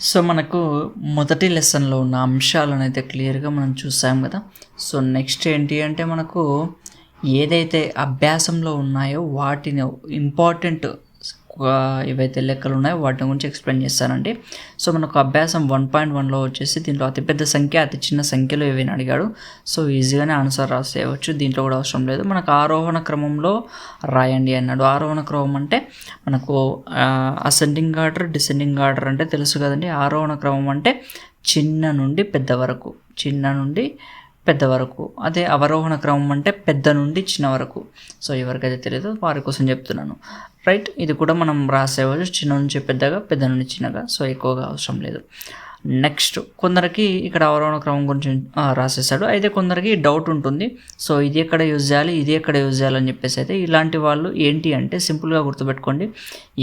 So మనకు మొదటి లెసన్లో ఉన్న అంశాలను అయితే క్లియర్గా మనం చూసాం కదా. సో నెక్స్ట్ ఏంటి అంటే మనకు ఏదైతే అభ్యాసంలో ఉన్నాయో వాటిని ఇంపార్టెంట్ ఏవైతే లెక్కలు ఉన్నాయో వాటి గురించి ఎక్స్ప్లెయిన్ చేస్తానండి. సో మనకు అభ్యాసం వన్ పాయింట్ వన్లో వచ్చేసి దీంట్లో అతిపెద్ద సంఖ్య అతి చిన్న సంఖ్యలో ఏవైనా అడిగాడు. సో ఈజీగానే ఆన్సర్ రాసేయవచ్చు. దీంట్లో కూడా అవసరం లేదు. మనకు ఆరోహణ క్రమంలో రాయండి అన్నాడు. ఆరోహణ క్రమం అంటే మనకు అసెండింగ్ ఆర్డర్ డిసెండింగ్ ఆర్డర్ అంటే తెలుసు కదండి. ఆరోహణ క్రమం అంటే చిన్న నుండి పెద్ద వరకు. చిన్న నుండి పెద్ద వరకు. అదే అవరోహణ క్రమం అంటే పెద్ద నుండి చిన్న వరకు. సో ఎవరికైతే తెలియదో వారి కోసం చెప్తున్నాను. రైట్? ఇది కూడా మనం రాసేవాళ్ళు చిన్న నుంచి పెద్దగా పెద్ద నుండి చిన్నగా. సో ఎక్కువగా అవసరం లేదు. నెక్స్ట్ కొందరికి ఇక్కడ అవరోహణ క్రమం గురించి రాసేసాడు అయితే కొందరికి డౌట్ ఉంటుంది. సో ఇది ఎక్కడ యూజ్ చేయాలి ఇది ఎక్కడ యూజ్ చేయాలని చెప్పేసి అయితే ఇలాంటి వాళ్ళు ఏంటి అంటే సింపుల్గా గుర్తుపెట్టుకోండి.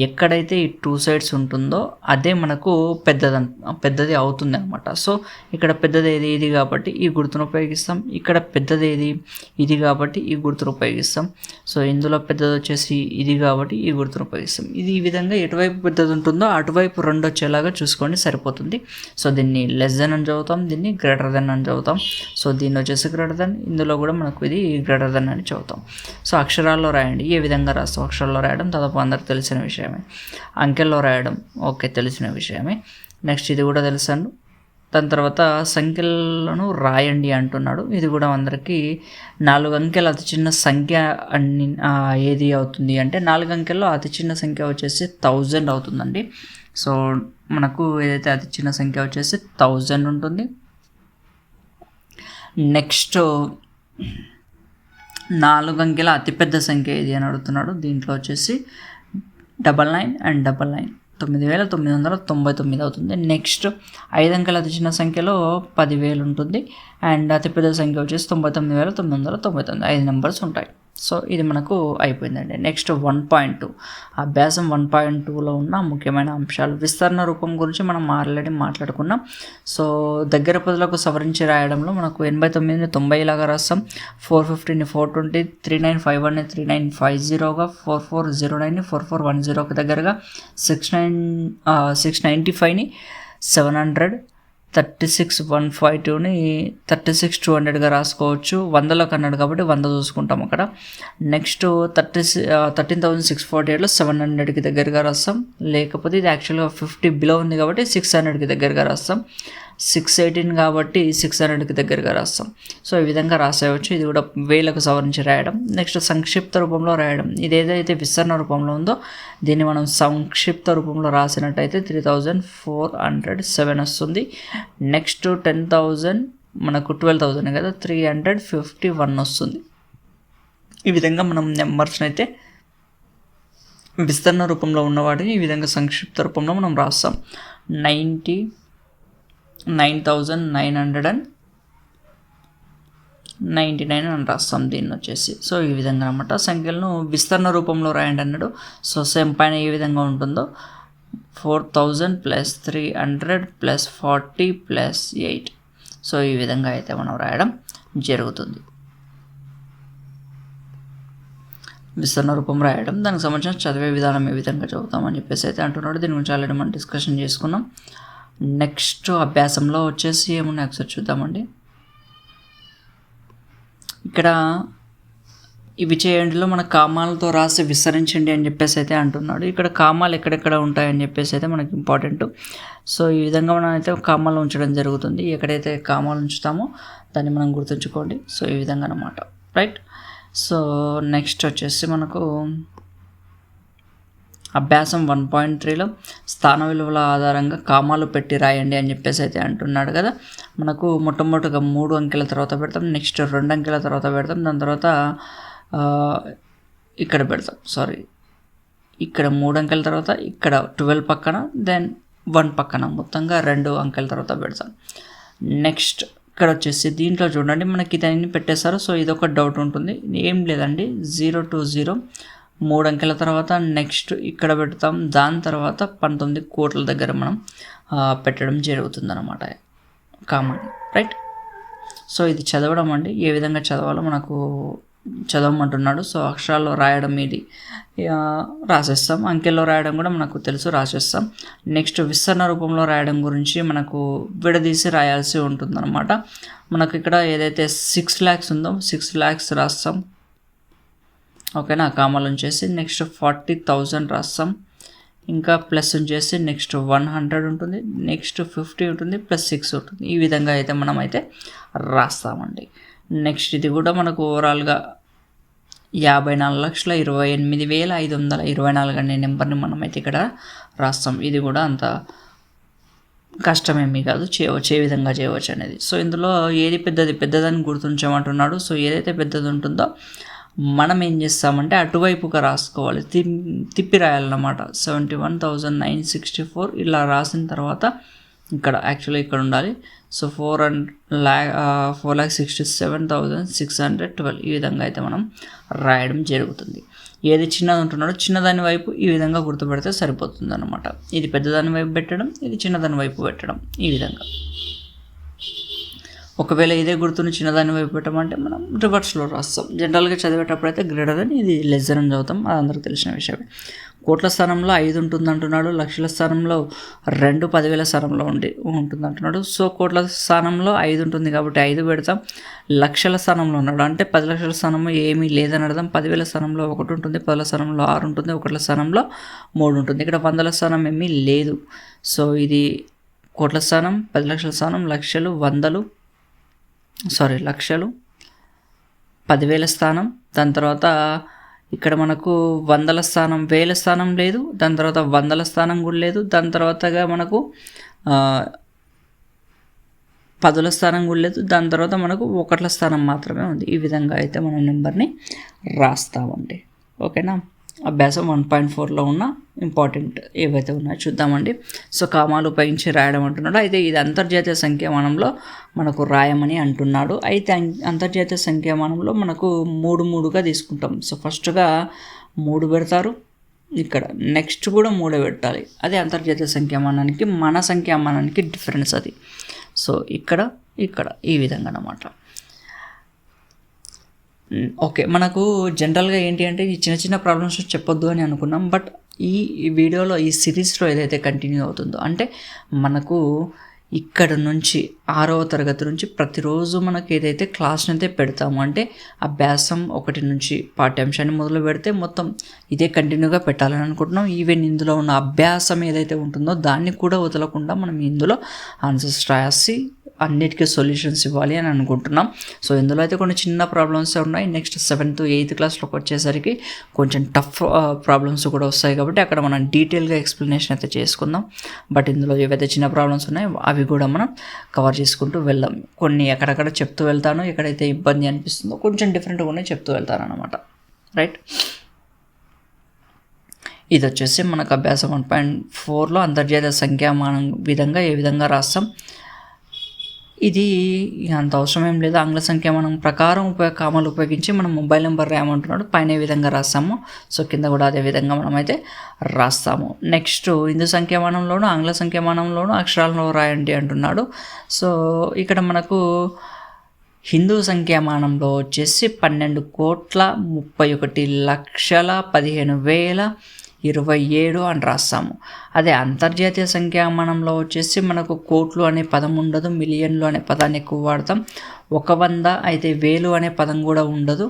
ఎక్కడైతే ఈ టూ సైడ్స్ ఉంటుందో అదే మనకు పెద్దది పెద్దది అవుతుంది అనమాట సో ఇక్కడ పెద్దది ఏది ఇది కాబట్టి ఈ గుర్తును ఉపయోగిస్తాం. ఇక్కడ పెద్దది ఏది ఇది కాబట్టి ఈ గుర్తును ఉపయోగిస్తాం. సో ఇందులో పెద్దది వచ్చేసి ఇది కాబట్టి ఈ గుర్తును ఉపయోగిస్తాం. ఇది ఈ విధంగా ఎటువైపు పెద్దది ఉంటుందో అటువైపు రెండు వచ్చేలాగా చూసుకోండి సరిపోతుంది. సో దీన్ని లెస్ దెన్ అని చదువుతాం దీన్ని గ్రేటర్ దెన్ అని చదువుతాం. సో దీన్ని వచ్చేసి గ్రేటర్ దెన్ ఇందులో కూడా మనకు ఇది గ్రేటర్ దెన్ అని చదువుతాం. సో అక్షరాల్లో రాయండి. ఏ విధంగా రాస్తాం అక్షరాల్లో రాయడం దాదాపు అందరికి తెలిసిన విషయమే. అంకెల్లో రాయడం ఓకే తెలిసిన విషయమే. నెక్స్ట్ ఇది కూడా తెలుసాను దాని తర్వాత సంఖ్యలను రాయండి అంటున్నాడు. ఇది కూడా అందరికీ నాలుగు అంకెలు అతి చిన్న సంఖ్య అన్ని ఏది అవుతుంది అంటే నాలుగు అంకెల్లో అతి చిన్న సంఖ్య వచ్చేసి థౌజండ్ అవుతుందండి. సో మనకు ఏదైతే అతి చిన్న సంఖ్య వచ్చేసి థౌజండ్ ఉంటుంది. నెక్స్ట్ నాలుగు అంకెల అతిపెద్ద సంఖ్య ఏది అని అడుగుతున్నాడు. దీంట్లో వచ్చేసి double nine and double nine. తొమ్మిది వేల తొమ్మిది వందల తొంభై తొమ్మిది అవుతుంది. నెక్స్ట్ ఐదు అంకెల అతి చిన్న సంఖ్యలో పదివేలు ఉంటుంది. అండ్ అతిపెద్ద సంఖ్య వచ్చేసి తొంభై తొమ్మిది వేల తొమ్మిది వందల తొంభై తొమ్మిది. ఐదు నెంబర్స్ ఉంటాయి. సో ఇది మనకు అయిపోయిందండి. నెక్స్ట్ వన్ పాయింట్ టూ అభ్యాసం వన్ పాయింట్ టూలో ఉన్న ముఖ్యమైన అంశాలు. విస్తరణ రూపం గురించి మనం ఆల్రెడీ మాట్లాడుకున్నాం. సో దగ్గర పదులకు సవరించి రాయడంలో మనకు ఎనభై తొమ్మిదిని తొంభై లాగా రాస్తాం four ఫిఫ్టీని four twenty three nine five వన్ని త్రీ నైన్ ఫైవ్ జీరోగా ఫోర్ ఫోర్ జీరో నైన్ని ఫోర్ ఫోర్ వన్ జీరోకి దగ్గరగా six nine six ninety ఫైవ్ని seven hundred thirty six one five టూని థర్టీ సిక్స్ టూ హండ్రెడ్గా రాసుకోవచ్చు. వందలోకి అన్నాడు కాబట్టి వంద చూసుకుంటాం అక్కడ. Next thirty thirteen thousand six forty ఎయిట్లో సెవెన్ హండ్రెడ్కి దగ్గరగా రాస్తాం. లేకపోతే ఇది యాక్చువల్గా ఫిఫ్టీ బిలో ఉంది కాబట్టి సిక్స్ హండ్రెడ్కి దగ్గరగా రాస్తాం. సిక్స్ ఎయిటీన్ కాబట్టి సిక్స్ హండ్రెడ్కి దగ్గరగా రాస్తాం. సో ఈ విధంగా రాసేయవచ్చు ఇది కూడా వేలకు సవరించి రాయడం. నెక్స్ట్ సంక్షిప్త రూపంలో రాయడం. ఇది ఏదైతే విస్తరణ రూపంలో ఉందో దీన్ని మనం సంక్షిప్త రూపంలో రాసినట్టయితే three thousand four hundred seven వస్తుంది. నెక్స్ట్ టెన్ థౌజండ్ మనకు ట్వెల్వ్ థౌజండ్ కదా త్రీ హండ్రెడ్ ఫిఫ్టీ వన్ వస్తుంది. ఈ విధంగా మనం నెంబర్స్ని అయితే విస్తరణ రూపంలో ఉన్నవాటిని ఈ విధంగా సంక్షిప్త రూపంలో మనం రాస్తాం. Ninety nine thousand nine hundred and ninety nine అని రాస్తాం దీన్ని వచ్చేసి. సో ఈ విధంగా అనమాట సంఖ్యలను విస్తరణ రూపంలో రాయండి అన్నాడు. సో సేమ్ పైన ఏ విధంగా ఉంటుందో four thousand plus three hundred plus forty plus eight. So ఈ విధంగా అయితే మనం రాయడం జరుగుతుంది. విస్తరణ రూపం రాయడం దానికి సంబంధించిన చదివే విధానం ఏ విధంగా చదువుతామని చెప్పేసి అయితే అంటున్నాడు. దీని గురించి ఆల్రెడీ మనం డిస్కషన్ చేసుకున్నాం. నెక్స్ట్ అభ్యాసంలో వచ్చేసి ఏమున్నాయి ఒకసారి చూద్దామండి. ఇక్కడ ఇవి చేయండిలో మన కామాలతో రాసి విస్తరించండి అని చెప్పేసి అయితే అంటున్నాడు. ఇక్కడ కామాలు ఎక్కడెక్కడ ఉంటాయని చెప్పేసి అయితే మనకి ఇంపార్టెంట్ సో ఈ విధంగా మనం అయితే కామాలు ఉంచడం జరుగుతుంది. ఎక్కడైతే కామాలు ఉంచుతామో దాన్ని మనం గుర్తుంచుకోండి. సో ఈ విధంగా అనమాట రైట్ సో నెక్స్ట్ వచ్చేసి మనకు అభ్యాసం వన్ పాయింట్ త్రీలో స్థాన విలువల ఆధారంగా కామాలు పెట్టి రాయండి అని చెప్పేసి అయితే అంటున్నాడు కదా. మనకు మొట్టమొదటిగా మూడు అంకెల తర్వాత పెడతాం నెక్స్ట్ రెండు అంకెల తర్వాత పెడతాం దాని తర్వాత ఇక్కడ పెడతాం. సారీ ఇక్కడ మూడు అంకెల తర్వాత ఇక్కడ ట్వెల్వ్ పక్కన దెన్ వన్ పక్కన. మొత్తంగా రెండు అంకెల తర్వాత పెడతాం. నెక్స్ట్ ఇక్కడ వచ్చేసి దీంట్లో చూడండి మనకి దాన్ని పెట్టేశారు. సో ఇది ఒక డౌట్ ఉంటుంది. ఏం లేదండి. జీరో టు జీరో మూడు అంకెల తర్వాత నెక్స్ట్ ఇక్కడ పెడతాం. దాని తర్వాత పంతొమ్మిది కోట్ల దగ్గర మనం పెట్టడం జరుగుతుందన్నమాట. కామన్ రైట్ సో ఇది చదవడం అండి. ఏ విధంగా చదవాలో మనకు చదవమంటున్నాడు. సో అక్షరాల్లో రాయడం ఇది రాసేస్తాం. అంకెల్లో రాయడం కూడా మనకు తెలుసు రాసేస్తాం. నెక్స్ట్ విస్తరణ రూపంలో రాయడం గురించి మనకు విడదీసి రాయాల్సి ఉంటుందన్నమాట. మనకు ఇక్కడ ఏదైతే సిక్స్ ల్యాక్స్ ఉందో సిక్స్ ల్యాక్స్ రాస్తాం. ఓకేనా? కామాలు వచ్చేసి నెక్స్ట్ ఫార్టీ థౌజండ్ రాస్తాం. ఇంకా ప్లస్ వచ్చేసి నెక్స్ట్ వన్ హండ్రెడ్ ఉంటుంది. నెక్స్ట్ ఫిఫ్టీ ఉంటుంది ప్లస్ సిక్స్ ఉంటుంది. ఈ విధంగా అయితే మనం అయితే రాస్తామండి. నెక్స్ట్ ఇది కూడా మనకు ఓవరాల్గా యాభై నాలుగు లక్షల ఇరవై ఎనిమిది వేల ఐదు వందల ఇరవై నాలుగు అనే నెంబర్ని మనం అయితే ఇక్కడ రాస్తాం. ఇది కూడా అంత కష్టమేమీ కాదు. చేయవచ్చు ఏ విధంగా చేయవచ్చు అనేది. సో ఇందులో ఏది పెద్దది? పెద్దదని గుర్తుంచమంటున్నాడు. సో ఏదైతే పెద్దది ఉంటుందో మనం ఏం చేస్తామంటే అటువైపుగా రాసుకోవాలి. తిప్ తిప్పి రాయాలన్నమాట seventy one thousand nine sixty four ఇలా రాసిన తర్వాత ఇక్కడ యాక్చువల్లీ ఇక్కడ ఉండాలి. So four and ల్యా four lakh sixty seven thousand six hundred twelve ఈ విధంగా అయితే మనం రాయడం జరుగుతుంది. ఏది చిన్నది ఉంటున్నాడో చిన్నదాని వైపు ఈ విధంగా గుర్తుపెడితే సరిపోతుంది అనమాట ఇది పెద్దదాని వైపు పెట్టడం ఇది చిన్నదాని వైపు పెట్టడం ఈ విధంగా. ఒకవేళ ఇదే గుర్తుని చిన్నదాన్ని వైపు పెట్టమంటే మనం రివర్స్లో రాస్తాం. జనరల్గా చదివేటప్పుడు అయితే గ్రేటర్ అని ఇది లెజర్ అని చదువుతాం. అది అందరికీ తెలిసిన విషయమే. కోట్ల స్థానంలో ఐదు ఉంటుంది అంటున్నాడు లక్షల స్థానంలో రెండు పదివేల స్థానంలో ఉండి ఉంటుంది అంటున్నాడు సో కోట్ల స్థానంలో ఐదు ఉంటుంది కాబట్టి ఐదు పెడతాం. లక్షల స్థానంలో ఉన్నాడు. అంటే పది లక్షల స్థానంలో ఏమీ లేదని అర్థం. పదివేల స్థానంలో ఒకటి ఉంటుంది పదుల స్థానంలో ఆరు ఉంటుంది ఒకట్ల స్థానంలో మూడు ఉంటుంది. ఇక్కడ వందల స్థానం ఏమీ లేదు. సో ఇది కోట్ల స్థానం పది లక్షల స్థానం లక్షలు వందలు సారీ లక్షలు. పదివేల స్థానం. దాని తర్వాత ఇక్కడ మనకు వందల స్థానం వేల స్థానం లేదు. దాని తర్వాత వందల స్థానం కూడా లేదు. దాని తర్వాతగా మనకు పదుల స్థానం కూడా లేదు. దాని తర్వాత మనకు ఒకట్ల స్థానం మాత్రమే ఉంది. ఈ విధంగా అయితే మనం నెంబర్ని రాస్తామండి. ఓకేనా? అభ్యాసం వన్ పాయింట్ ఫోర్లో ఉన్న ఇంపార్టెంట్ ఏవైతే ఉన్నాయో చూద్దామండి. సో కామాలు ఉపయోగించి రాయడం అంటున్నాడు. అయితే ఇది అంతర్జాతీయ సంఖ్యామానంలో మనకు రాయమని అంటున్నాడు. అయితే అం- అంతర్జాతీయ సంఖ్యామానంలో మనకు మూడు మూడుగా తీసుకుంటాం. సో ఫస్ట్గా మూడు పెడతారు. ఇక్కడ నెక్స్ట్ కూడా మూడే పెట్టాలి. అదే అంతర్జాతీయ సంఖ్యామానానికి మన సంఖ్యామానానికి డిఫరెన్స్ అది. సో ఇక్కడ ఇక్కడ ఈ విధంగా అన్నమాట. ఓకే మనకు జనరల్గా ఏంటి అంటే ఈ చిన్న చిన్న ప్రాబ్లమ్స్ చెప్పొద్దు అని అనుకున్నాం బట్ ఈ వీడియోలో ఈ సిరీస్లో ఏదైతే కంటిన్యూ అవుతుందో అంటే మనకు ఇక్కడ నుంచి ఆరవ తరగతి నుంచి ప్రతిరోజు మనకి ఏదైతే క్లాస్ని అయితే పెడతాము అంటే అభ్యాసం ఒకటి నుంచి పాఠ్యాంశాన్ని మొదలు పెడితే మొత్తం ఇదే కంటిన్యూగా పెట్టాలని అనుకుంటున్నాం. ఈవెన్ ఇందులో ఉన్న అభ్యాసం ఏదైతే ఉంటుందో దాన్ని కూడా వదలకుండా మనం ఇందులో ఆన్సర్స్ రాసి అన్నిటికీ సొల్యూషన్స్ ఇవ్వాలి అని అనుకుంటున్నాం. సో ఇందులో అయితే కొన్ని చిన్న ప్రాబ్లమ్స్ ఉన్నాయి. నెక్స్ట్ సెవెంత్ ఎయిత్ క్లాస్లోకి వచ్చేసరికి కొంచెం టఫ్ ప్రాబ్లమ్స్ కూడా వస్తాయి కాబట్టి అక్కడ మనం డీటెయిల్గా ఎక్స్ప్లెనేషన్ అయితే చేసుకుందాం. బట్ ఇందులో ఏవైతే చిన్న ప్రాబ్లమ్స్ ఉన్నాయో అవి కూడా మనం కవర్ చేసుకుంటూ వెళ్దాం. కొన్ని ఎక్కడెక్కడ చెప్తూ వెళ్తాను. ఎక్కడైతే ఇబ్బంది అనిపిస్తుందో కొంచెం డిఫరెంట్గా ఉన్నాయి చెప్తూ వెళ్తాను అనమాట రైట్ ఇది వచ్చేసి మనకు అభ్యాసం వన్ పాయింట్ ఫోర్లో అంతర్జాతీయ సంఖ్యామానం విధంగా ఏ విధంగా రాస్తాం? ఇది అంత అవసరం ఏం లేదు. ఆంగ్ల సంఖ్యామానం ప్రకారం ఉపయోగ కామాలు ఉపయోగించి మనం మొబైల్ నెంబర్ రాయమంటున్నాడు. పైన ఏ విధంగా రాస్తాము సో కింద కూడా అదే విధంగా మనం అయితే రాస్తాము. నెక్స్ట్ హిందూ సంఖ్యామానంలోను ఆంగ్ల సంఖ్యామానంలోను అక్షరాలను రాయండి అంటున్నాడు. సో ఇక్కడ మనకు హిందూ సంఖ్యామానంలో వచ్చేసి పన్నెండు కోట్ల ముప్పై ఒకటి లక్షల పదిహేను వేల ఇరవై ఏడు అని రాస్తాము. అదే అంతర్జాతీయ సంఖ్యామానంలో వచ్చేసి మనకు కోట్లు అనే పదం ఉండదు మిలియన్లు అనే పదాన్ని ఎక్కువ వాడతాం. ఒక వంద అయితే వేలు అనే పదం కూడా ఉండదు.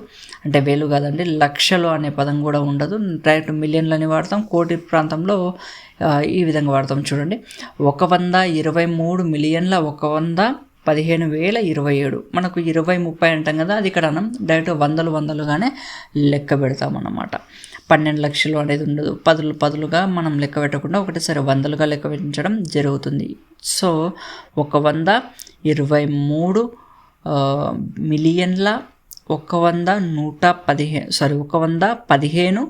అంటే వేలు కాదండి లక్షలు అనే పదం కూడా ఉండదు. డైరెక్ట్ మిలియన్లు అని వాడతాం కోటి ప్రాంతంలో ఈ విధంగా వాడతాం చూడండి. ఒక వంద ఇరవై మూడు మిలియన్ల ఒక వంద పదిహేను వేల ఇరవై ఏడు. మనకు ఇరవై ముప్పై అంటాం కదా అది ఇక్కడ మనం డైరెక్ట్ వందలు వందలుగానే లెక్క పెడతామన్నమాట. పన్నెండు లక్షలు అనేది ఉండదు. పదులు పదులుగా మనం లెక్క పెట్టకుండా ఒకటేసారి వందలుగా లెక్క పెట్టించడం జరుగుతుంది. సో ఒక వంద ఇరవై మూడు మిలియన్ల ఒక వంద నూట పదిహే సారీ ఒక వంద పదిహేను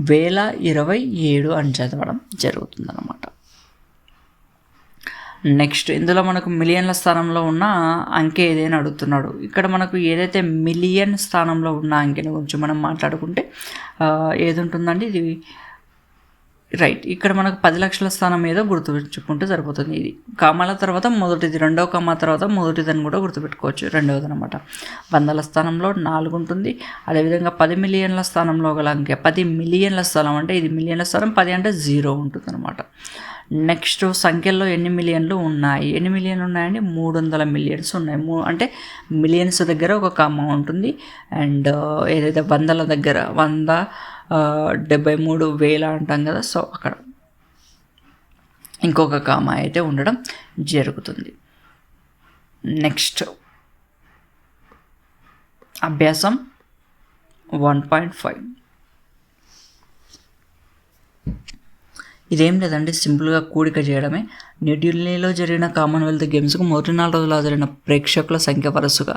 వేల ఇరవై ఏడు అని చదవడం జరుగుతుందన్నమాట. నెక్స్ట్ ఇందులో మనకు మిలియన్ల స్థానంలో ఉన్న అంకె ఏదైనా అడుగుతున్నాడు. ఇక్కడ మనకు ఏదైతే మిలియన్ స్థానంలో ఉన్న అంకెని గురించి మనం మాట్లాడుకుంటే ఏదుంటుందండి ఏది ఉంటుందండి? ఇది రైట్. ఇక్కడ మనకు పది లక్షల స్థానం ఏదో గుర్తుపెట్టుకుంటే సరిపోతుంది ఇది. కామాల తర్వాత మొదటిది రెండవ కామా తర్వాత మొదటిదని కూడా గుర్తుపెట్టుకోవచ్చు రెండవది అనమాట వందల స్థానంలో నాలుగు ఉంటుంది. అదేవిధంగా పది మిలియన్ల స్థానంలో గల అంకె పది మిలియన్ల స్థలం అంటే ఇది మిలియన్ల స్థానం పది అంటే జీరో ఉంటుంది అనమాట నెక్స్ట్ సంఖ్యల్లో ఎన్ని మిలియన్లు ఉన్నాయి? ఎన్ని మిలియన్లు ఉన్నాయండి? మూడు వందల మిలియన్స్ ఉన్నాయి. మూ అంటే మిలియన్స్ దగ్గర ఒక కామా ఉంటుంది. అండ్ ఏదైతే వందల దగ్గర వంద డెబ్బై మూడు వేల అంటాం కదా సో అక్కడ ఇంకొక కామా అయితే ఉండడం జరుగుతుంది. నెక్స్ట్ అభ్యాసం వన్ పాయింట్ ఫైవ్. ఇదేం లేదండి సింపుల్గా కూడిక చేయడమే. న్యూఢిల్లీలో జరిగిన కామన్వెల్త్ గేమ్స్కు మొదటి నాలుగు రోజులు హాజరైన ప్రేక్షకుల సంఖ్య వరుసగా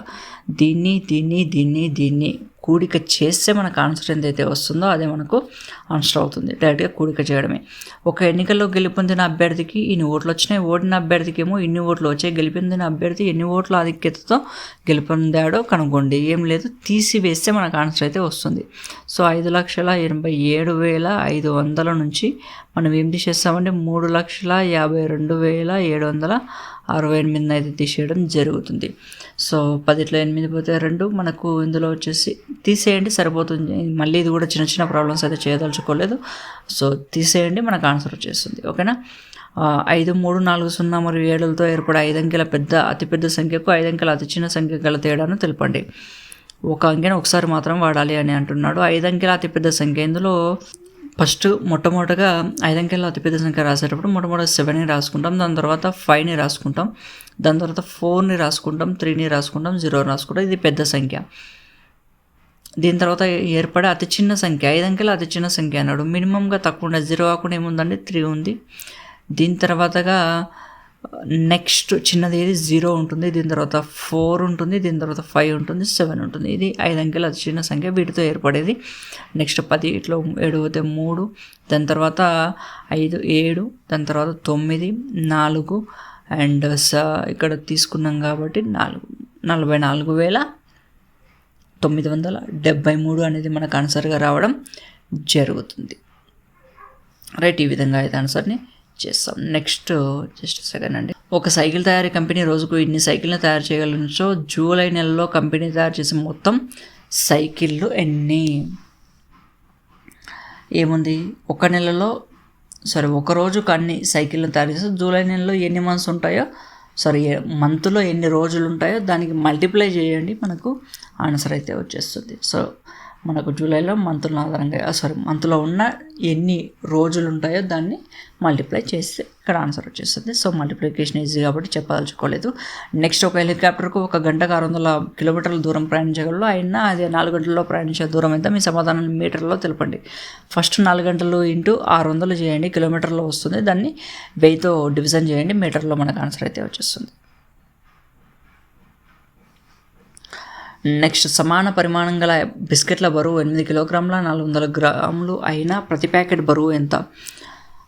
దీన్ని దీన్ని దీన్ని దీన్ని కూడిక చేస్తే మనకు ఆన్సర్ ఏదైతే వస్తుందో అదే మనకు ఆన్సర్ అవుతుంది. డైరెక్ట్గా కూడిక చేయడమే. ఒక ఎన్నికల్లో గెలుపొందిన అభ్యర్థికి ఇన్ని ఓట్లు వచ్చినాయి. ఓడిన అభ్యర్థికి ఏమో ఇన్ని ఓట్లు వచ్చాయి. గెలిపొందిన అభ్యర్థి ఎన్ని ఓట్ల ఆధిక్యతతో గెలుపొందాడో కనుగొండి ఏం లేదు. తీసివేస్తే మనకు ఆన్సర్ అయితే వస్తుంది. సో ఐదు లక్షల ఎనభై ఏడు వేల ఐదు వందల నుంచి మనం ఏం తీసేస్తామంటే మూడు లక్షల యాభై రెండు వేల ఏడు వందల అరవై ఎనిమిదిని అయితే తీసేయడం జరుగుతుంది. సో పదిట్లో ఎనిమిది పోతే రెండు మనకు ఇందులో వచ్చేసి తీసేయండి సరిపోతుంది. మళ్ళీ ఇది కూడా చిన్న చిన్న ప్రాబ్లమ్స్ అయితే చేయదలుచుకోలేదు. సో తీసేయండి మనకు ఆన్సర్ వచ్చేస్తుంది. ఓకేనా? ఐదు మూడు నాలుగు సున్నా మరియు ఏడులతో ఏర్పడే ఐదు అంకెల పెద్ద అతిపెద్ద సంఖ్యకు ఐదు అంకెల అతి చిన్న సంఖ్య గల తేడాను తెలపండి. ఒక అంకెను ఒకసారి మాత్రం వాడాలి అని అంటున్నాడు. ఐదు అంకెల అతిపెద్ద సంఖ్య. ఇందులో ఫస్ట్ మొట్టమొదటగా ఐదంకెళ్ళ అతిపెద్ద సంఖ్య రాసేటప్పుడు మొట్టమొదటి సెవెన్ని రాసుకుంటాం దాని తర్వాత ఫైవ్ని రాసుకుంటాం దాని తర్వాత ఫోర్ని రాసుకుంటాం త్రీని రాసుకుంటాం జీరోని రాసుకుంటాం. ఇది పెద్ద సంఖ్య. దీని తర్వాత ఏర్పడే అతి చిన్న సంఖ్య ఐదు అతి చిన్న సంఖ్య అన్నాడు. మినిమంగా తక్కువ జీరో కాకుండా ఏముందండి? త్రీ ఉంది. దీని తర్వాతగా నెక్స్ట్ చిన్నది ఏది? జీరో ఉంటుంది దీని తర్వాత ఫోర్ ఉంటుంది దీని తర్వాత ఫైవ్ ఉంటుంది సెవెన్ ఉంటుంది. ఇది ఐదు అంకెల అతి చిన్న సంఖ్య వీటితో ఏర్పడేది. నెక్స్ట్ పది ఇట్లా ఏడు అయితే మూడు దాని తర్వాత ఐదు ఏడు దాని తర్వాత తొమ్మిది నాలుగు అండ్ స ఇక్కడ తీసుకున్నాం కాబట్టి నాలుగు నలభై నాలుగు వేల తొమ్మిది వందల డెబ్బై మూడు అనేది మనకు ఆన్సర్గా రావడం జరుగుతుంది. రైట్ ఈ విధంగా అయితే ఆన్సర్ని చేస్తాం. నెక్స్ట్ జస్ట్ సెకండ్ అండి. ఒక సైకిల్ తయారీ కంపెనీ రోజుకు ఇన్ని సైకిల్ని తయారు చేయగలచో జూలై నెలలో కంపెనీ తయారు చేసిన మొత్తం సైకిళ్ళు ఎన్ని? ఏముంది? ఒక నెలలో సారీ ఒక రోజుకు అన్ని సైకిళ్ళు తయారు చేస్తే జూలై నెలలో ఎన్ని మంత్స్ ఉంటాయో సారీ మంత్లో ఎన్ని రోజులు ఉంటాయో దానికి మల్టిప్లై చేయండి. మనకు ఆన్సర్ అయితే వచ్చేస్తుంది. సో మనకు జూలైలో మంత్ల ఆధారంగా సారీ మంత్లో ఉన్న ఎన్ని రోజులు ఉంటాయో దాన్ని మల్టిప్లై చేస్తే ఇక్కడ ఆన్సర్ వచ్చేస్తుంది. సో మల్టిప్లికేషన్ ఈజీ కాబట్టి చెప్పదలుచుకోలేదు. నెక్స్ట్ ఒక హెలికాప్టర్కు ఒక గంటకు ఆరు వందల కిలోమీటర్ల దూరం ప్రయాణించగలరు. అయినా అదే నాలుగు గంటల్లో ప్రయాణించే దూరం అయితే మీ సమాధానం మీటర్లో తెలపండి. ఫస్ట్ నాలుగు గంటలు ఇంటూ ఆరు వందలు చేయండి కిలోమీటర్లో వస్తుంది. దాన్ని వెయ్యితో డివిజన్ చేయండి మీటర్లో మనకు ఆన్సర్ అయితే వచ్చేస్తుంది. నెక్స్ట్ సమాన పరిమాణం గల బిస్కెట్ల బరువు ఎనిమిది కిలోగ్రాముల నాలుగు వందల గ్రాములు అయినా ప్రతి ప్యాకెట్ బరువు ఎంత?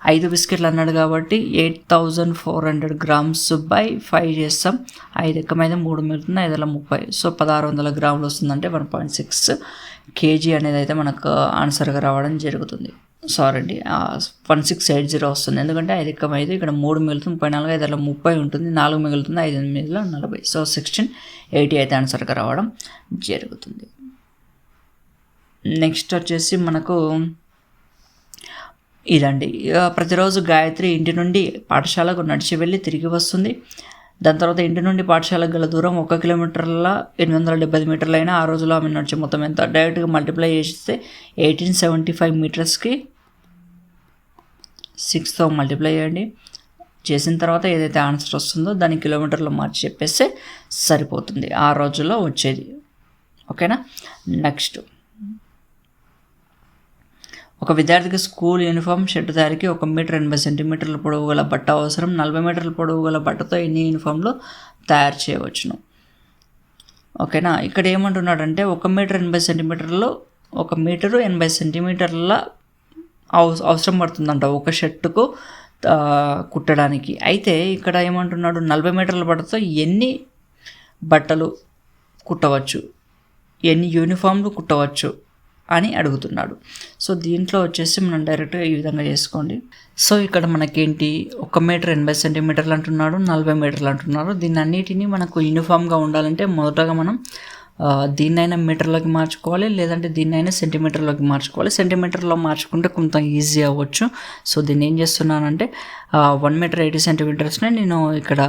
ఐదు బిస్కెట్లు అన్నాడు కాబట్టి eight thousand four hundred grams by five చేస్తాం. ఐదు ఎక్కమైతే మూడు మిగులుతుంది వందల ముప్పై సో పదహారు వందల గ్రాములు వస్తుందంటే వన్ పాయింట్ సిక్స్. కేజీ అనేది అయితే మనకు ఆన్సర్గా రావడం జరుగుతుంది. సారీ అండి వన్ సిక్స్ ఎయిట్ జీరో వస్తుంది. ఎందుకంటే ఐదు ఎక్కం ఐదు ఇక్కడ మూడు మిగులుతుంది ముప్పై నాలుగు ఐదు అలా ముప్పై ఉంటుంది నాలుగు మిగులుతుంది ఐదు ఎనిమిదిలో నలభై. సో సిక్స్టీన్ ఎయిటీ అయితే ఆన్సర్గా రావడం జరుగుతుంది. నెక్స్ట్ వచ్చేసి మనకు ఇదండి. ప్రతిరోజు గాయత్రి ఇంటి నుండి పాఠశాలకు నడిచి వెళ్ళి తిరిగి వస్తుంది. దాని తర్వాత ఇంటి నుండి పాఠశాలకు గల దూరం ఒక కిలోమీటర్ల ఎనిమిది వందల డెబ్బై మీటర్లు అయినా ఆ రోజులో ఆమె నడిచే మొత్తం ఎంత? డైరెక్ట్గా మల్టిప్లై చేస్తే ఎయిటీన్ సెవెంటీ ఫైవ్ మీటర్స్కి సిక్స్తో మల్టిప్లై చేయండి. చేసిన తర్వాత ఏదైతే ఆన్సర్ వస్తుందో దాన్ని కిలోమీటర్లో మార్చి చెప్పేస్తే సరిపోతుంది. ఆ రోజుల్లో వచ్చేది. ఓకేనా? నెక్స్ట్. ఒక విద్యార్థికి స్కూల్ యూనిఫామ్ షర్టు తయారీకి ఒక మీటర్ ఎనభై సెంటీమీటర్ల పొడవు గల బట్ట అవసరం. నలభై మీటర్ల పొడవు గల బట్టతో ఎన్ని యూనిఫామ్లు తయారు చేయవచ్చును? ఓకేనా? ఇక్కడ ఏమంటున్నాడంటే ఒక మీటర్ ఎనభై సెంటీమీటర్లు ఒక మీటరు ఎనభై సెంటీమీటర్ల అవసరం పడుతుందంట ఒక షర్టుకు కుట్టడానికి. అయితే ఇక్కడ ఏమంటున్నాడు నలభై మీటర్ల బట్టతో ఎన్ని బట్టలు కుట్టవచ్చు? ఎన్ని యూనిఫామ్లు కుట్టవచ్చు? అని అడుగుతున్నాడు. సో దీంట్లో వచ్చేసి మనం డైరెక్ట్గా ఈ విధంగా చేసుకోండి. సో ఇక్కడ మనకేంటి? ఒక మీటర్ ఎనభై సెంటీమీటర్లు అంటున్నాడు నలభై మీటర్లు అంటున్నారు దీన్ని అన్నిటినీ మనకు యూనిఫామ్గా ఉండాలంటే మొదటగా మనం దీన్నైనా మీటర్లోకి మార్చుకోవాలి లేదంటే దీన్నైనా సెంటీమీటర్లోకి మార్చుకోవాలి. సెంటీమీటర్లో మార్చుకుంటే కొంత ఈజీ అవ్వచ్చు. సో దీన్ని ఏం చేస్తున్నానంటే వన్ మీటర్ ఎయిటీ సెంటీమీటర్స్ని నేను ఇక్కడ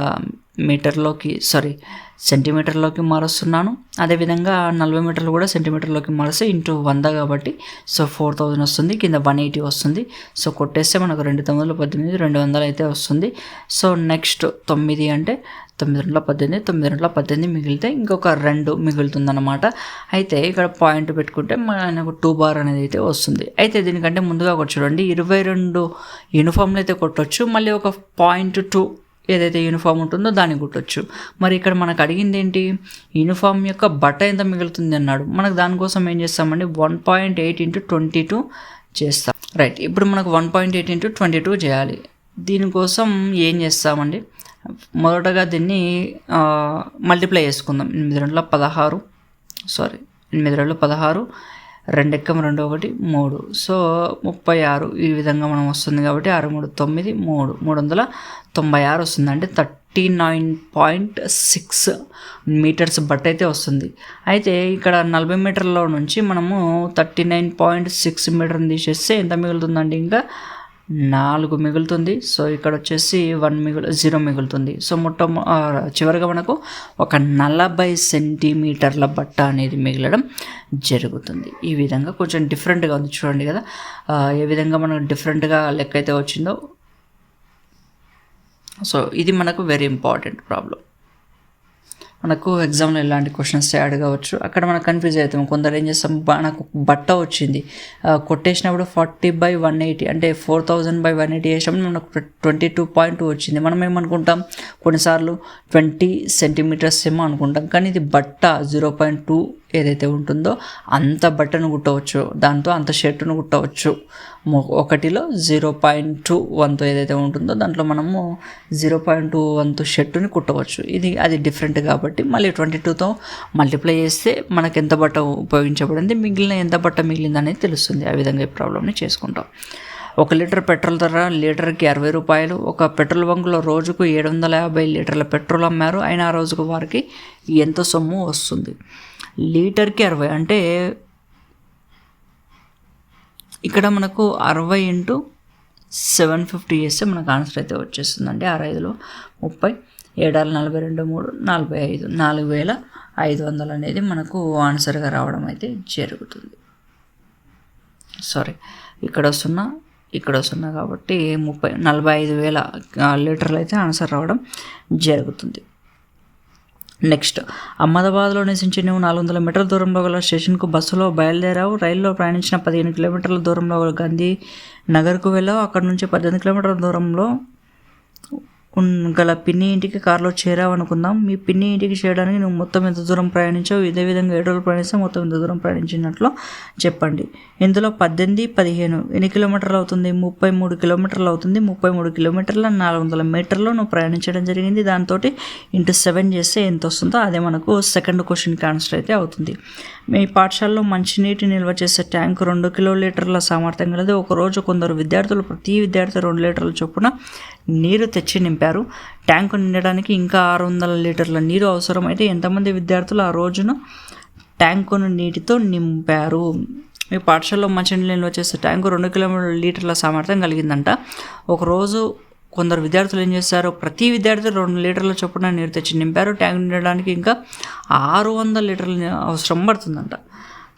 మీటర్లోకి సారీ సెంటీమీటర్లోకి మారుస్తున్నాను. అదేవిధంగా నలభై మీటర్లు కూడా సెంటీమీటర్లోకి మారిస్తే ఇంటూ వంద కాబట్టి సో ఫోర్ థౌజండ్ వస్తుంది. కింద వన్ ఎయిటీ వస్తుంది. సో కొట్టేస్తే మనకు రెండు తొమ్మిది పద్దెనిమిది రెండు వందలు అయితే వస్తుంది. సో నెక్స్ట్ తొమ్మిది అంటే తొమ్మిది రెండుల పద్దెనిమిది తొమ్మిది రెండుల పద్దెనిమిది మిగిలితే ఇంకొక రెండు మిగులుతుందన్నమాట. అయితే ఇక్కడ పాయింట్ పెట్టుకుంటే మనకు టూ బార్ అనేది అయితే వస్తుంది. అయితే దీనికంటే ముందుగా ఒకటి చూడండి. ఇరవై రెండు యూనిఫామ్లు అయితే కొట్టొచ్చు. మళ్ళీ ఒక పాయింట్ టూ ఏదైతే యూనిఫామ్ ఉంటుందో దాన్ని కుట్టొచ్చు. మరి ఇక్కడ మనకు అడిగింది ఏంటి? యూనిఫామ్ యొక్క బట్ట ఎంత మిగులుతుంది అన్నాడు. మనకు దానికోసం ఏం చేస్తామండి? One point eight into twenty two చేస్తాం. రైట్. ఇప్పుడు మనకు one point eight into twenty two చేయాలి. దీనికోసం ఏం చేస్తామండి? మొదటగా దీన్ని మల్టిప్లై చేసుకుందాం. ఎనిమిది రెండుల పదహారు. సారీ ఎనిమిది రెండు పదహారు. రెండు ఎక్కం రెండు ఒకటి మూడు. సో ముప్పై ఆరు. ఈ విధంగా మనం వస్తుంది కాబట్టి ఆరు మూడు తొమ్మిది మూడు. మూడు వందల తొంభై ఆరు వస్తుంది అంటే thirty nine point six metres but అయితే వస్తుంది. అయితే ఇక్కడ నలభై మీటర్ల నుంచి మనము థర్టీ నైన్ పాయింట్ సిక్స్ మీటర్ని తీసేస్తే ఎంత మిగులుతుందండి ఇంకా? నాలుగు మిగులుతుంది. సో ఇక్కడ వచ్చేసి వన్ మిగులు జీరో మిగులుతుంది. సో మొట్ట చివరిగా మనకు ఒక నలభై సెంటీమీటర్ల బట్ట అనేది మిగలడం జరుగుతుంది. ఈ విధంగా కొంచెం డిఫరెంట్గా ఉంది చూడండి కదా. ఏ విధంగా మనకు డిఫరెంట్గా లెక్క అయితే వచ్చిందో. సో ఇది మనకు వెరీ ఇంపార్టెంట్ ప్రాబ్లం మనకు ఎగ్జామ్లో ఇలాంటి క్వశ్చన్స్ అడగవచ్చు అక్కడ మనం కన్ఫ్యూజ్ అవుతాం. కొందరు ఏం చేస్తాం నాకు బట్ట వచ్చింది. కొట్టేసినప్పుడు ఫార్టీ బై వన్ ఎయిటీ అంటే four thousand by one eighty వేసినప్పుడు మనకు ట్వంటీ టూ పాయింట్ టూ వచ్చింది. మనం ఏమనుకుంటాం? కొన్నిసార్లు ట్వంటీ సెంటీమీటర్స్ ఏమో అనుకుంటాం. కానీ ఇది బట్ట జీరో పాయింట్ టూ ఏదైతే ఉంటుందో అంత బట్టను కుట్టవచ్చు. దాంతో అంత షర్టును కుట్టవచ్చు. ఒకటిలో జీరో పాయింట్ టూ వంతు ఏదైతే ఉంటుందో దాంట్లో మనము జీరో పాయింట్ టూ వంతు షర్టుని కుట్టవచ్చు. ఇది అది డిఫరెంట్ కాబట్టి మళ్ళీ ట్వంటీ టూతో మల్టిప్లై చేస్తే మనకు ఎంత బట్ట ఉపయోగించబడింది మిగిలిన ఎంత బట్ట మిగిలింది అనేది తెలుస్తుంది. ఆ విధంగా ఈ ప్రాబ్లమ్ని చేసుకుంటాం. ఒక లీటర్ పెట్రోల్ ధర లీటర్కి అరవై రూపాయలు. ఒక పెట్రోల్ బంకులో రోజుకు ఏడు వందల యాభై లీటర్ల పెట్రోల్ అమ్మారు. అయినా ఆ రోజుకు వారికి ఎంత సొమ్ము వస్తుంది? లీటర్కి అరవై అంటే ఇక్కడ మనకు అరవై ఇంటూ సెవెన్ ఫిఫ్టీ చేస్తే మనకు ఆన్సర్ అయితే వచ్చేస్తుంది అంటే ఆరు ఐదులో ముప్పై ఏడాలు నలభై రెండు మూడు నలభై ఐదు నాలుగు వేల ఐదు వందలు అనేది మనకు ఆన్సర్గా రావడం అయితే జరుగుతుంది. సారీ ఇక్కడ సున్నా ఇక్కడ సున్నా కాబట్టి ముప్పై నలభై ఐదు వేల లీటర్లు అయితే ఆన్సర్ రావడం జరుగుతుంది. నెక్స్ట్. అహ్మదాబాద్లో నివసించి నువ్వు నాలుగు వందల మీటర్ల దూరంలో గల స్టేషన్కు బస్సులో బయలుదేరావు. రైల్లో ప్రయాణించిన పదిహేను కిలోమీటర్ల దూరంలో గాంధీ నగర్కు వెళ్ళావు. అక్కడ నుంచి పద్దెనిమిది కిలోమీటర్ల దూరంలో గల పిన్ని ఇంటికి కారులో చేరావనుకుందాం. మీ పిన్ని ఇంటికి చేయడానికి నువ్వు మొత్తం ఎంత దూరం ప్రయాణించావు? ఇదే విధంగా ఏడు రోజులు ప్రయాణిస్తే మొత్తం ఎంత దూరం ప్రయాణించినట్లు చెప్పండి. ఇందులో పద్దెనిమిది పదిహేను ఎన్ని కిలోమీటర్లు అవుతుంది? ముప్పై మూడు కిలోమీటర్లు అవుతుంది. ముప్పై మూడు కిలోమీటర్ల నాలుగు వందల మీటర్లు నువ్వు ప్రయాణించడం జరిగింది. దాంతో ఇంటూ సెవెన్ చేస్తే ఎంత వస్తుందో అదే మనకు సెకండ్ క్వశ్చన్కి ఆన్సర్ అయితే అవుతుంది. మీ పాఠశాలలో మంచినీటి నిల్వ చేసే ట్యాంక్ రెండు కిలోలీటర్ల సామర్థ్యం గలది. ఒకరోజు కొందరు విద్యార్థులు ప్రతి విద్యార్థి రెండు లీటర్ల చొప్పున నీరు తెచ్చి నింపారు. ట్యాంకు నిండడానికి ఇంకా ఆరు వందల లీటర్ల నీరు అవసరమైతే ఎంతమంది విద్యార్థులు ఆ రోజున ట్యాంకును నీటితో నింపారు? మీ పాఠశాలలో మంచినీళ్ళు నిల్వ చేసే ట్యాంకు రెండు కిలోమీటర్ల లీటర్ల సామర్థ్యం కలిగిందంట. ఒకరోజు కొందరు విద్యార్థులు ఏం చేశారు? ప్రతి విద్యార్థి రెండు లీటర్ల చొప్పున నీరు తెచ్చి నింపారు. ట్యాంక్ నిండడానికి ఇంకా ఆరు వందల లీటర్ల అవసరం పడుతుందంట.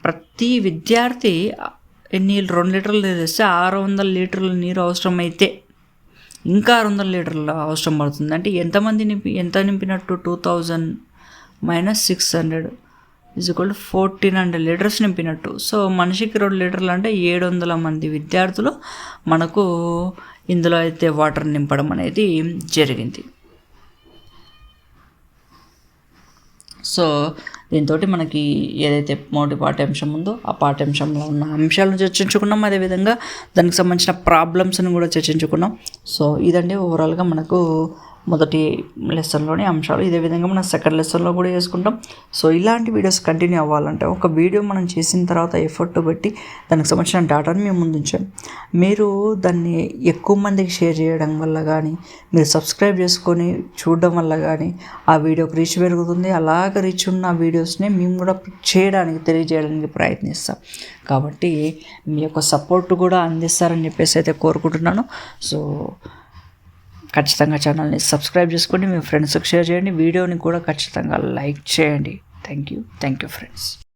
ప్రతి విద్యార్థి ఎన్ని రెండు లీటర్లు నీరు తెస్తే ఆరు వందల లీటర్ల నీరు అవసరమైతే ఇంకా ఆరు వందల లీటర్ల అవసరం పడుతుంది. అంటే ఎంతమంది నింపి ఎంత నింపినట్టు? Two thousand minus six hundred is equal to fourteen hundred litres నింపినట్టు. So మనిషికి రెండు లీటర్లు అంటే ఏడు వందల మంది విద్యార్థులు మనకు ఇందులో అయితే వాటర్ నింపడం అనేది జరిగింది. సో దీంతో మనకి ఏదైతే మొదటి పాఠ్యాంశం ఉందో ఆ పాఠ్యాంశంలో ఉన్న అంశాలను చర్చించుకున్నాం. అదేవిధంగా దానికి సంబంధించిన ప్రాబ్లమ్స్ని కూడా చర్చించుకున్నాం. సో ఇదండి ఓవరాల్గా మనకు మొదటి లెసన్లోని అంశాలు. ఇదే విధంగా మనం సెకండ్ లెసన్లో కూడా చేసుకుంటాం సో ఇలాంటి వీడియోస్ కంటిన్యూ అవ్వాలంటే ఒక వీడియో మనం చేసిన తర్వాత ఎఫర్ట్ పెట్టి దానికి సంబంధించిన డేటాను మేము ముందుంచాం. మీరు దాన్ని ఎక్కువ మందికి షేర్ చేయడం వల్ల కానీ మీరు సబ్స్క్రైబ్ చేసుకొని చూడడం వల్ల కానీ ఆ వీడియోకి రీచ్ పెరుగుతుంది. అలాగ రీచ్ ఉన్న వీడియోస్ని మేము కూడా చేయడానికి తెలియజేయడానికి ప్రయత్నిస్తాం. కాబట్టి మీ యొక్క సపోర్ట్ కూడా అందిస్తారని చెప్పేసి అయితే కోరుకుంటున్నాను. సో ఖచ్చితంగా ఛానల్ని సబ్స్క్రైబ్ చేసుకోండి మీ ఫ్రెండ్స్కి షేర్ చేయండి వీడియోని కూడా ఖచ్చితంగా లైక్ చేయండి. Thank you. Thank you friends.